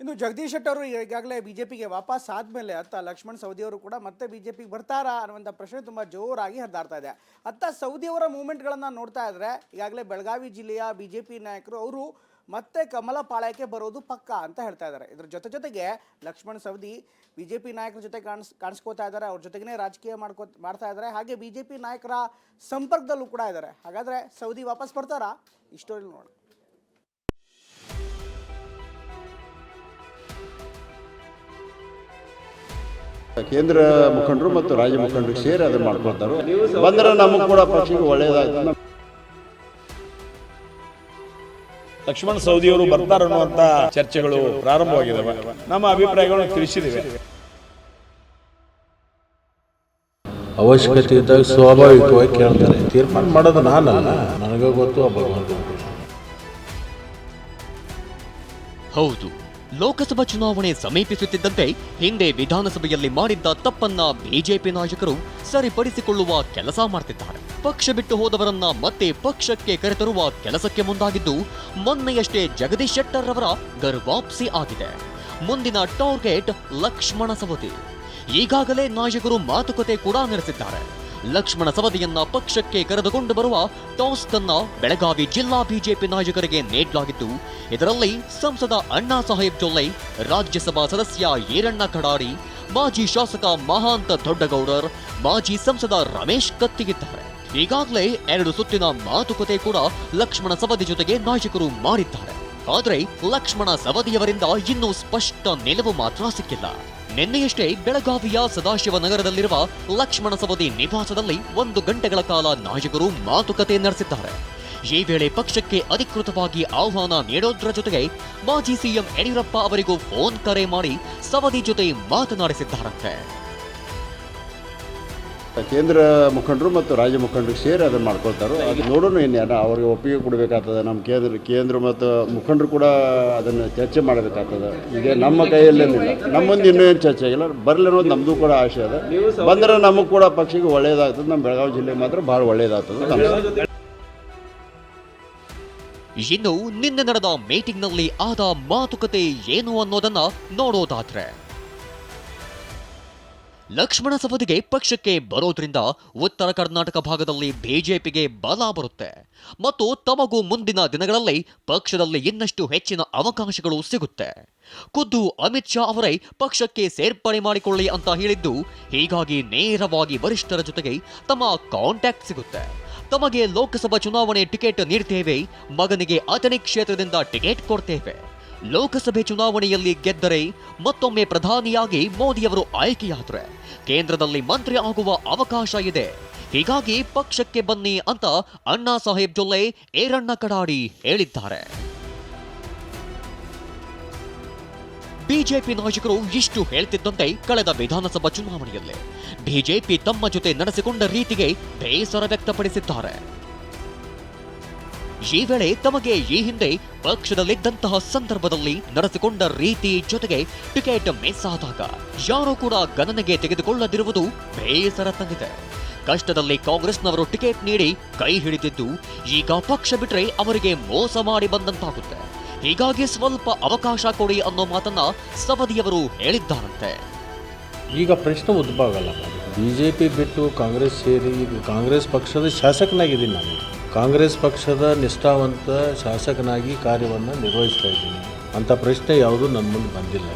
ಇನ್ನು ಜಗದೀಶ್ ಶೆಟ್ಟರ್ ಈಗಾಗಲೇ ಪಿಗೆ ವಾಪಸ್ ಆದಮೇಲೆ ಅತ್ತ ಲಕ್ಷ್ಮಣ್ ಸವದಿ ಅವರು ಕೂಡ ಮತ್ತೆ ಬಿಜೆಪಿಗೆ ಬರ್ತಾರಾ ಅನ್ನುವಂಥ ಪ್ರಶ್ನೆ ತುಂಬ ಜೋರಾಗಿ ಹರಿದಾಡ್ತಾ ಇದೆ. ಅತ್ತ ಸೌದಿಯವರ ಮೂವ್ಮೆಂಟ್ಗಳನ್ನು ನೋಡ್ತಾ ಇದ್ರೆ ಈಗಾಗಲೇ ಬೆಳಗಾವಿ ಜಿಲ್ಲೆಯ ಬಿಜೆಪಿ ನಾಯಕರು ಅವರು ಮತ್ತೆ ಕಮಲ ಪಾಳ್ಯಕ್ಕೆ ಬರೋದು ಪಕ್ಕ ಅಂತ ಹೇಳ್ತಾ ಇದ್ದಾರೆ. ಇದ್ರ ಜೊತೆ ಜೊತೆಗೆ ಲಕ್ಷ್ಮಣ್ ಸವದಿ ಬಿಜೆಪಿ ನಾಯಕರ ಜೊತೆ ಕಾಣಿಸ್, ಕಾಣಿಸ್ಕೋತಾ ಇದ್ದಾರೆ. ಅವ್ರ ಜೊತೆಗೇ ರಾಜಕೀಯ ಮಾಡ್ಕೋ, ಮಾಡ್ತಾ ಇದ್ದಾರೆ. ಹಾಗೆ ಬಿಜೆಪಿ ನಾಯಕರ ಸಂಪರ್ಕದಲ್ಲೂ ಕೂಡ ಇದ್ದಾರೆ. ಹಾಗಾದ್ರೆ ಸೌದಿ ವಾಪಸ್ ಬರ್ತಾರಾ? ಇಷ್ಟೊಂದು ನೋಡೋಣ. ಕೇಂದ್ರ ಮುಖಂಡರು ಮತ್ತು ರಾಜ್ಯ ಮುಖಂಡರು ಸೇರಿ ಅದನ್ನು ಮಾಡ್ಕೊಳ್ತಾರೆ. ಬಂದರೆ ನಮಗೂ ಕೂಡ ಪಕ್ಷಕ್ಕೆ ಒಳ್ಳೆಯದಾಗ್ತದೆ ಲಕ್ಷ್ಮಣ ಸೌದಿಯವರು ಬರ್ತಾರೆ ಅನ್ನುವಂತ ಚರ್ಚೆಗಳು ಪ್ರಾರಂಭವಾಗಿದ್ದಾವೆ ನಮ್ಮ ಅಭಿಪ್ರಾಯಗಳನ್ನು ತಿಳಿಸಿದ್ದೇವೆ ಅವಶ್ಯಕತೆ ಇದ್ದಾಗ ಸ್ವಾಭಾವಿಕವಾಗಿ ಕೇಳ್ತಾರೆ. ತೀರ್ಮಾನ ಮಾಡೋದು ನಾನಲ್ಲ ನನಗೆ ಗೊತ್ತು ಆ ಭಗವಂತ ಗೊತ್ತು. ಹೌದು. ಲೋಕಸಭಾ ಚುನಾವಣೆ ಸಮೀಪಿಸುತ್ತಿದ್ದಂತೆ ಹಿಂದೆ ವಿಧಾನಸಭೆಯಲ್ಲಿ ಮಾಡಿದ್ದ ತಪ್ಪನ್ನ ಬಿಜೆಪಿ ನಾಯಕರು ಸರಿಪಡಿಸಿಕೊಳ್ಳುವ ಕೆಲಸ ಮಾಡ್ತಿದ್ದಾರೆ. ಪಕ್ಷ ಬಿಟ್ಟು ಹೋದವರನ್ನ ಮತ್ತೆ ಪಕ್ಷಕ್ಕೆ ಕರೆತರುವ ಕೆಲಸಕ್ಕೆ ಮುಂದಾಗಿದ್ದು, ಮೊನ್ನೆಯಷ್ಟೇ ಜಗದೀಶ್ ಶೆಟ್ಟರ್ ಅವರ ಗರ್ವಾಪ್ಸಿ ಆಗಿದೆ. ಮುಂದಿನ ಟಾರ್ಗೆಟ್ ಲಕ್ಷ್ಮಣ ಸವದಿ. ಈಗಾಗಲೇ ನಾಯಕರು ಮಾತುಕತೆ ಕೂಡ ನಡೆಸಿದ್ದಾರೆ. ಲಕ್ಷ್ಮಣ ಸವದಿಯನ್ನ ಪಕ್ಷಕ್ಕೆ ಕರೆದುಕೊಂಡು ಬರುವ ಟಾಸ್ ಅನ್ನ ಬೆಳಗಾವಿ ಜಿಲ್ಲಾ ಬಿಜೆಪಿ ನಾಯಕರಿಗೆ ನೀಡಲಾಗಿತ್ತು. ಇದರಲ್ಲಿ ಸಂಸದ ಅಣ್ಣಾ ಸಾಹೇಬ್ ಜೊಲ್ಲೆ, ರಾಜ್ಯಸಭಾ ಸದಸ್ಯ ಈರಣ್ಣ ಕಡಾಡಿ, ಮಾಜಿ ಶಾಸಕ ಮಹಾಂತ ದೊಡ್ಡಗೌಡರ್, ಮಾಜಿ ಸಂಸದ ರಮೇಶ್ ಕತ್ತಿಗಿದ್ದಾರೆ. ಈಗಾಗಲೇ ಎರಡು ಸುತ್ತಿನ ಮಾತುಕತೆ ಕೂಡ ಲಕ್ಷ್ಮಣ ಸವದಿ ಜೊತೆಗೆ ನಾಯಕರು ಮಾಡಿದ್ದಾರೆ. ಆದರೆ ಲಕ್ಷ್ಮಣ ಸವದಿಯವರಿಂದ ಇನ್ನೂ ಸ್ಪಷ್ಟ ನಿಲುವು ಮಾತ್ರ ಸಿಕ್ಕಿಲ್ಲ. ನಿನ್ನೆಯಷ್ಟೇ ಬೆಳಗಾವಿಯ ಸದಾಶಿವ ನಗರದಲ್ಲಿರುವ ಲಕ್ಷ್ಮಣ ಸವದಿ ನಿವಾಸದಲ್ಲಿ ಒಂದು ಗಂಟೆಗಳ ಕಾಲ ನಾಯಕರು ಮಾತುಕತೆ ನಡೆಸಿದ್ದಾರೆ. ಈ ವೇಳೆ ಪಕ್ಷಕ್ಕೆ ಅಧಿಕೃತವಾಗಿ ಆಹ್ವಾನ ನೀಡೋದ್ರ ಜೊತೆಗೆ ಮಾಜಿ ಸಿಎಂ ಯಡಿಯೂರಪ್ಪ ಅವರಿಗೂ ಫೋನ್ ಕರೆ ಮಾಡಿ ಸವದಿ ಜೊತೆ ಮಾತನಾಡಿಸಿದ್ದಾರಂತೆ. ಕೇಂದ್ರ ಮುಖಂಡರು ಮತ್ತು ರಾಜ್ಯ ಮುಖಂಡರು ಸೇರಿ ಅದನ್ನು ಮಾಡ್ಕೊಳ್ತಾರೋ ಅದು ನೋಡೋಣ ಇನ್ಯಾರ ಅವ್ರಿಗೆ ಒಪ್ಪಿಗೆ ಕೊಡಬೇಕಾಗ್ತದೆ. ನಮ್ಮ ಕೇಂದ್ರ ಕೇಂದ್ರ ಮತ್ತು ಮುಖಂಡರು ಕೂಡ ಅದನ್ನು ಚರ್ಚೆ ಮಾಡಬೇಕಾಗ್ತದೆ. ಈಗ ನಮ್ಮ ಕೈಯಲ್ಲೇನಿಲ್ಲ. ನಮ್ಮೊಂದು ಇನ್ನೂ ಏನು ಚರ್ಚೆ ಆಗಿಲ್ಲ. ಬರಲಿ ಅನ್ನೋದು ನಮ್ಮದು ಕೂಡ ಆಶೆ ಅದ. ಬಂದರೆ ನಮಗೆ ಕೂಡ ಪಕ್ಷಕ್ಕೆ ಒಳ್ಳೆಯದಾಗ್ತದೆ ನಮ್ಮ ಬೆಳಗಾವಿ ಜಿಲ್ಲೆ ಮಾತ್ರ ಭಾಳ ಒಳ್ಳೆಯದಾಗ್ತದೆ ಇನ್ನು ನಿನ್ನೆ ನಡೆದ ಮೀಟಿಂಗ್ನಲ್ಲಿ ಆದ ಮಾತುಕತೆ ಏನು ಅನ್ನೋದನ್ನ ನೋಡೋದಾದ್ರೆ ಲಕ್ಷ್ಮಣ ಸವದಿಗೆ ಪಕ್ಷಕ್ಕೆ ಬರೋದ್ರಿಂದ ಉತ್ತರ ಕರ್ನಾಟಕ ಭಾಗದಲ್ಲಿ ಬಿಜೆಪಿಗೆ ಬಲ ಬರುತ್ತೆ. ಮತ್ತು ತಮಗೂ ಮುಂದಿನ ದಿನಗಳಲ್ಲಿ ಪಕ್ಷದಲ್ಲಿ ಇನ್ನಷ್ಟು ಹೆಚ್ಚಿನ ಅವಕಾಶಗಳು ಸಿಗುತ್ತೆ. ಖುದ್ದು ಅಮಿತ್ ಶಾ ಅವರೇ ಪಕ್ಷಕ್ಕೆ ಸೇರ್ಪಡೆ ಮಾಡಿಕೊಳ್ಳಿ ಅಂತ ಹೇಳಿದ್ದು, ಹೀಗಾಗಿ ನೇರವಾಗಿ ವರಿಷ್ಠರ ಜೊತೆಗೆ ತಮ್ಮ ಕಾಂಟ್ಯಾಕ್ಟ್ ಸಿಗುತ್ತೆ. ತಮಗೆ ಲೋಕಸಭಾ ಚುನಾವಣೆ ಟಿಕೆಟ್ ನೀಡ್ತೇವೆ, ಮಗನಿಗೆ ಅಥಣಿ ಕ್ಷೇತ್ರದಿಂದ ಟಿಕೆಟ್ ಕೊಡ್ತೇವೆ. ಲೋಕಸಭೆ ಚುನಾವಣೆಯಲ್ಲಿ ಗೆದ್ದರೆ ಮತ್ತೊಮ್ಮೆ ಪ್ರಧಾನಿಯಾಗಿ ಮೋದಿಯವರು ಆಯ್ಕೆಯಾದರೆ ಕೇಂದ್ರದಲ್ಲಿ ಮಂತ್ರಿ ಆಗುವ ಅವಕಾಶ ಇದೆ. ಹೀಗಾಗಿ ಪಕ್ಷಕ್ಕೆ ಬನ್ನಿ ಅಂತ ಅಣ್ಣಾ ಸಾಹೇಬ್ ಜೊಲ್ಲೆ ಏರಣ್ಣ ಕಡಾಡಿ ಹೇಳಿದ್ದಾರೆ. ಬಿಜೆಪಿ ನಾಯಕರು ಇಷ್ಟು ಹೇಳ್ತಿದ್ದಂತೆ ಕಳೆದ ವಿಧಾನಸಭಾ ಚುನಾವಣೆಯಲ್ಲಿ. ಬಿಜೆಪಿ ತಮ್ಮ ಜೊತೆ ನಡೆಸಿಕೊಂಡ ರೀತಿಗೆ ಬೇಸರ ವ್ಯಕ್ತಪಡಿಸಿದ್ದಾರೆ. ಈ ವೇಳೆ ತಮಗೆ ಈ ಹಿಂದೆ ಪಕ್ಷದಲ್ಲಿದ್ದಂತಹ ಸಂದರ್ಭದಲ್ಲಿ ನಡೆಸಿಕೊಂಡ ರೀತಿ ಜೊತೆಗೆ ಟಿಕೆಟ್ ಮಿಸ್ ಯಾರೂ ಕೂಡ ಗಣನೆಗೆ ತೆಗೆದುಕೊಳ್ಳದಿರುವುದು ಬೇಸರ ತಂದಿದೆ. ಕಷ್ಟದಲ್ಲಿ ಕಾಂಗ್ರೆಸ್ನವರು ಟಿಕೆಟ್ ನೀಡಿ ಕೈ ಹಿಡಿದಿದ್ದು, ಈಗ ಪಕ್ಷ ಬಿಟ್ರೆ ಅವರಿಗೆ ಮೋಸ ಮಾಡಿ ಬಂದಂತಾಗುತ್ತೆ. ಹೀಗಾಗಿ ಸ್ವಲ್ಪ ಅವಕಾಶ ಕೊಡಿ ಅನ್ನೋ ಮಾತನ್ನ ಸವದಿಯವರು ಹೇಳಿದ್ದಾರಂತೆ. ಈಗ ಪ್ರಶ್ನೆ ಉದ್ಭವ ಆಗಲ್ಲ ಬಿ ಜೆ ಪಿ ಬಿಟ್ಟು ಕಾಂಗ್ರೆಸ್ ಸೇರಿ, ಕಾಂಗ್ರೆಸ್ ಪಕ್ಷದ ಶಾಸಕನಾಗಿದ್ದೀನಿ ನಾನು. ಕಾಂಗ್ರೆಸ್ ಪಕ್ಷದ ನಿಷ್ಠಾವಂತ ಶಾಸಕನಾಗಿ ಕಾರ್ಯವನ್ನು ನಿರ್ವಹಿಸ್ತಾ ಇದ್ದೀನಿ. ಅಂಥ ಪ್ರಶ್ನೆ ಯಾವುದೂ ನನ್ನ ಮುಂದೆ ಬಂದಿಲ್ಲ.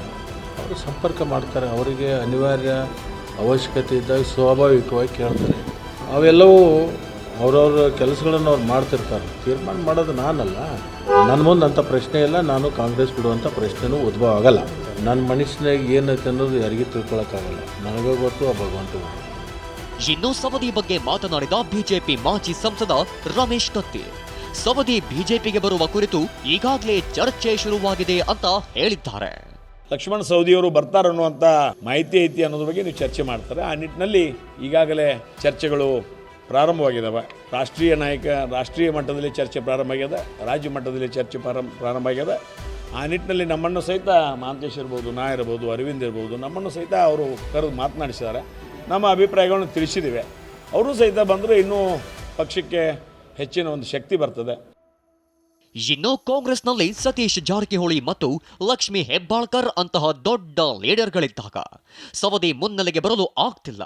ಅವರು ಸಂಪರ್ಕ ಮಾಡ್ತಾರೆ, ಅವರಿಗೆ ಅನಿವಾರ್ಯ ಅವಶ್ಯಕತೆ ಇದ್ದಾಗ ಸ್ವಾಭಾವಿಕವಾಗಿ ಕೇಳ್ತಾರೆ. ಅವೆಲ್ಲವೂ ಅವ್ರವ್ರ ಕೆಲಸಗಳನ್ನು ಅವ್ರು ಮಾಡ್ತಿರ್ತಾರೆ. ತೀರ್ಮಾನ ಮಾಡೋದು ನಾನಲ್ಲ. ನನ್ನ ಮುಂದೆ ಅಂಥ ಪ್ರಶ್ನೆ ಇಲ್ಲ, ನಾನು ಕಾಂಗ್ರೆಸ್ ಬಿಡುವಂಥ ಪ್ರಶ್ನೆನೂ ಉದ್ಭವ ಆಗಲ್ಲ. ನನ್ನ ಮನಸ್ಸಿನಾಗ ಏನೈತೆ ಅನ್ನೋದು ಯಾರಿಗೂ ತಿಳ್ಕೊಳಕ್ಕಾಗಲ್ಲ. ನನಗೆ ಗೊತ್ತು, ಆ ಭಗವಂತ ಇನ್ನು ಸವದಿ ಬಗ್ಗೆ ಮಾತನಾಡಿದ ಬಿಜೆಪಿ ಮಾಜಿ ಸಂಸದ ರಮೇಶ್ ಕತ್ತಿ ಸವದಿ ಬಿಜೆಪಿಗೆ ಬರುವ ಕುರಿತು ಈಗಾಗಲೇ ಚರ್ಚೆ ಶುರುವಾಗಿದೆ ಅಂತ ಹೇಳಿದ್ದಾರೆ. ಲಕ್ಷ್ಮಣ ಸೌದಿಯವರು ಬರ್ತಾರೆ ಅನ್ನುವಂಥ ಮಾಹಿತಿ ಐತಿ ಅನ್ನೋದ್ರ ಬಗ್ಗೆ ನೀವು ಚರ್ಚೆ ಮಾಡ್ತಾರೆ. ಆ ನಿಟ್ಟಿನಲ್ಲಿ ಈಗಾಗಲೇ ಚರ್ಚೆಗಳು ಪ್ರಾರಂಭವಾಗಿದ್ದಾವೆ ರಾಷ್ಟ್ರೀಯ ನಾಯಕ, ರಾಷ್ಟ್ರೀಯ ಮಟ್ಟದಲ್ಲಿ ಚರ್ಚೆ ಪ್ರಾರಂಭ ಆಗ್ಯದ, ರಾಜ್ಯ ಮಟ್ಟದಲ್ಲಿ ಚರ್ಚೆ ಪ್ರಾರಂಭ ಪ್ರಾರಂಭ ಆಗ್ಯದ. ಆ ನಿಟ್ಟಿನಲ್ಲಿ ನಮ್ಮನ್ನು ಸಹಿತ ಮಹಾಂತೇಶ್ ಇರ್ಬೋದು, ನಾ ಇರ್ಬೋದು, ಅರವಿಂದ್ ಇರ್ಬೋದು, ನಮ್ಮನ್ನು ಸಹಿತ ಅವರು ಕರೆದು ಮಾತನಾಡಿಸಿದ್ದಾರೆ. ನಮ್ಮ ಅಭಿಪ್ರಾಯಗಳನ್ನು ತಿಳಿಸಿದ್ದೇವೆ ಅವರು ಸಹಿತ ಬಂದರೆ ಇನ್ನೂ ಪಕ್ಷಕ್ಕೆ ಹೆಚ್ಚಿನ ಒಂದು ಶಕ್ತಿ ಬರ್ತದೆ. ಇನ್ನು ಕಾಂಗ್ರೆಸ್ನಲ್ಲಿ ಸತೀಶ್ ಜಾರಕಿಹೊಳಿ ಮತ್ತು ಲಕ್ಷ್ಮಿ ಹೆಬ್ಬಾಳ್ಕರ್ ಅಂತಹ ದೊಡ್ಡ ಲೀಡರ್ಗಳಿದ್ದಾಗ ಸವದಿ ಮುನ್ನೆಲೆಗೆ ಬರಲು ಆಗ್ತಿಲ್ಲ.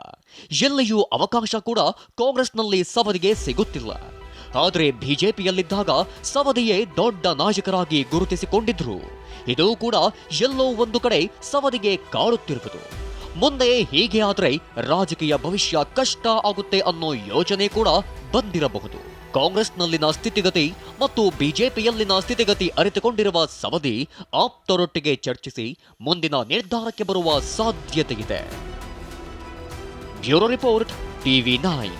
ಎಲ್ಲಿಯೂ ಅವಕಾಶ ಕೂಡ ಕಾಂಗ್ರೆಸ್ನಲ್ಲಿ ಸವದಿಗೆ ಸಿಗುತ್ತಿಲ್ಲ. ಆದರೆ ಬಿಜೆಪಿಯಲ್ಲಿದ್ದಾಗ ಸವದಿಯೇ ದೊಡ್ಡ ನಾಯಕರಾಗಿ ಗುರುತಿಸಿಕೊಂಡಿದ್ರು. ಇದು ಕೂಡ ಎಲ್ಲೋ ಒಂದು ಕಡೆ ಸವದಿಗೆ ಕಾಡುತ್ತಿರುವುದು. ಮುಂದೆ ಹೀಗೆ ಆದರೆ ರಾಜಕೀಯ ಭವಿಷ್ಯ ಕಷ್ಟ ಆಗುತ್ತೆ ಅನ್ನೋ ಯೋಜನೆ ಕೂಡ ಬಂದಿರಬಹುದು. ಕಾಂಗ್ರೆಸ್ನಲ್ಲಿನ ಸ್ಥಿತಿಗತಿ ಮತ್ತು ಬಿಜೆಪಿಯಲ್ಲಿನ ಸ್ಥಿತಿಗತಿ ಅರಿತುಕೊಂಡಿರುವ ಸವದಿ ಆಪ್ತರೊಟ್ಟಿಗೆ ಚರ್ಚಿಸಿ ಮುಂದಿನ ನಿರ್ಧಾರಕ್ಕೆ ಬರುವ ಸಾಧ್ಯತೆ ಇದೆ ಬ್ಯೂರೋ ರಿಪೋರ್ಟ್ ಟಿವಿ ನೈನ್.